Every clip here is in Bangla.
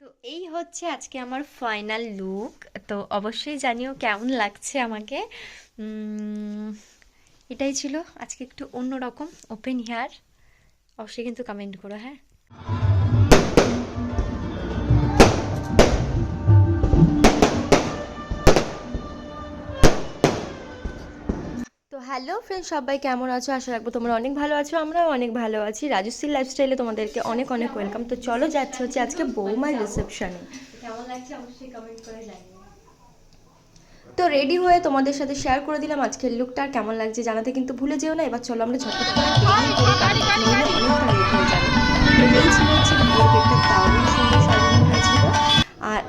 তো এই হচ্ছে আজকে আমার ফাইনাল লুক তো অবশ্যই জানিও কেমন লাগছে আমাকে। এটাই ছিল। আজকে একটু অন্যরকম। ওপেন হেয়ার অবশ্যই কিন্তু কমেন্ট করো হ্যাঁ? হ্যালো ফ্রেন্ড সবাই কেমন আছো? আশা রাখব তোমরা অনেক ভালো আছো আমরাও অনেক ভালো আছি। রাজশ্রী লাইফস্টাইলে তোমাদেরকে অনেক অনেক ওয়েলকাম তো চলো যাচ্ছে হচ্ছে আজকে বৌমার রিসেপশনে কেমন লাগছে অবশ্যই কমেন্ট করে জানিও। তো রেডি হয়ে তোমাদের সাথে শেয়ার করে দিলাম আজকের লুকটা আর কেমন লাগছে জানাতে কিন্তু ভুলে যেও না। এবার চলো আমরা ঝটপট করে অনেকটা হয়ে যাবে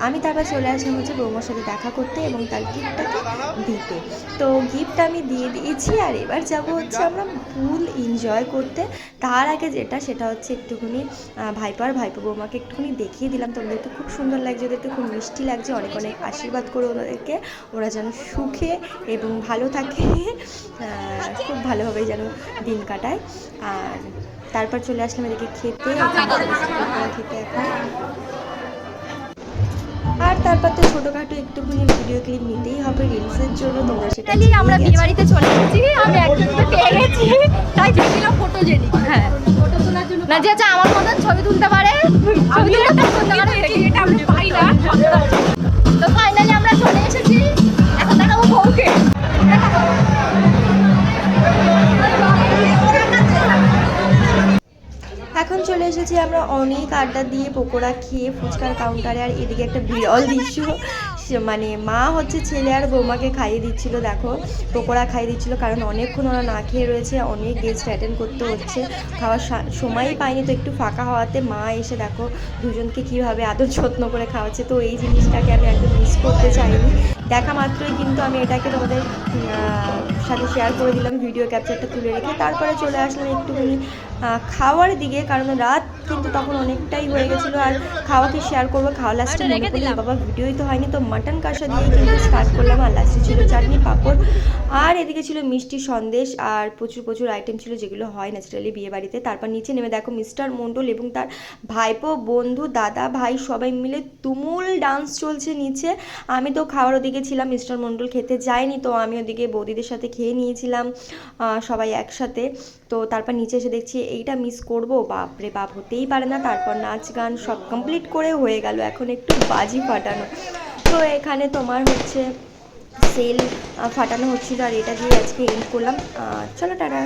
আমি তারপর চলে আসলাম হচ্ছে বৌমার সাথে দেখা করতে এবং তার গিফটটাকে দিতে। তো গিফট আমি দিয়ে দিয়েছি আর এবার যাব হচ্ছে আমরা ফুল এনজয় করতে। তার আগে যেটা সেটা হচ্ছে একটুখানি আহ, ভাইপো বৌমাকে একটুখানি দেখিয়ে দিলাম। তোমাদেরকে খুব সুন্দর লাগছে ওদের ওদেরকে খুব মিষ্টি লাগছে। অনেক অনেক আশীর্বাদ করে ওদেরকে। ওরা যেন সুখে এবং ভালো থাকে। খুব ভালোভাবে যেন দিন কাটায়। আর তারপর চলে আসলাম এদিকে খেতে। খেতে এখন আর তারপর তো ছোটোখাটো একটুখানি ভিডিও ক্লিপ নিতেই হবে রিলসের জন্য তোমরা সেটা আমরা বিয়ে বাড়িতে চলে এসেছি আমি একজনকে পেয়ে গেছি তাই যে ফটো জেনি হ্যাঁ। ফটো তোলার জন্য না যে আচ্ছা আমার মতন ছবি তুলতে পারে? ছবি তুলতে পছন্দ এসেছি, আমরা অনেক আড্ডা দিয়ে পকোড়া খেয়ে ফুচকার কাউন্টারে আর এদিকে একটা বিরল দৃশ্য। মানে মা হচ্ছে ছেলে আর বৌমাকে খাইয়ে দিচ্ছিল, দেখো। পকোড়া খাইয়ে দিচ্ছিল কারণ অনেকক্ষণ ওরা না খেয়ে রয়েছে, অনেক গেস্ট অ্যাটেন্ড করতে হচ্ছে। খাওয়ার সময়ই পাইনি তো একটু ফাঁকা হওয়াতে মা এসে দেখো দুজনকে কীভাবে আদর যত্ন করে খাওয়াচ্ছে। তো এই জিনিসটাকে আমি একদম মিস করতে চাইনি। দেখা মাত্রই কিন্তু আমি এটাকে তোমাদের সাথে শেয়ার করে দিলাম ভিডিও ক্যাপচারটা তুলে রেখে। তারপরে চলে আসলাম একটুখানি খাওয়ার দিকে কারণ রাত কিন্তু তখন অনেকটাই হয়ে গেছিল আর খাওয়াকে শেয়ার করব। খাওয়া লাস্টে মনে করলাম বাবা ভিডিওই তো হয়নি তো মাটন কষা দিয়ে কিন্তু স্টার্ট করলাম। আর লাস্টে ছিল চাটনি পাঁপড়। আর এদিকে ছিল মিষ্টি সন্দেশ আর প্রচুর প্রচুর আইটেম ছিল যেগুলো হয় ন্যাচারালি বিয়ে বাড়িতে তারপর নিচে নেমে দেখো মিস্টার মণ্ডল এবং তার ভাইপো বন্ধু দাদা ভাই সবাই মিলে তুমুল ডান্স চলছে নিচে। আমি তো খাওয়ার ওদিকে ছিলাম মিস্টার মণ্ডল খেতে যায়নি তো আমি ওদিকে বৌদিদের সাথে খেয়ে নিয়েছিলাম সবাই একসাথে। তো তারপর নিচে এসে দেখছি এইটা মিস করব, বাপরে বাপ, হতেই পারে না। তারপর নাচ গান সব কমপ্লিট করে হয়ে গেল, এখন একটু বাজি ফাটানো। তো এখানে তোমার হচ্ছে সেল ফাটানো হচ্ছিল আর এটা দিয়ে আজকে এন্ড করলাম। চলো, টাটা।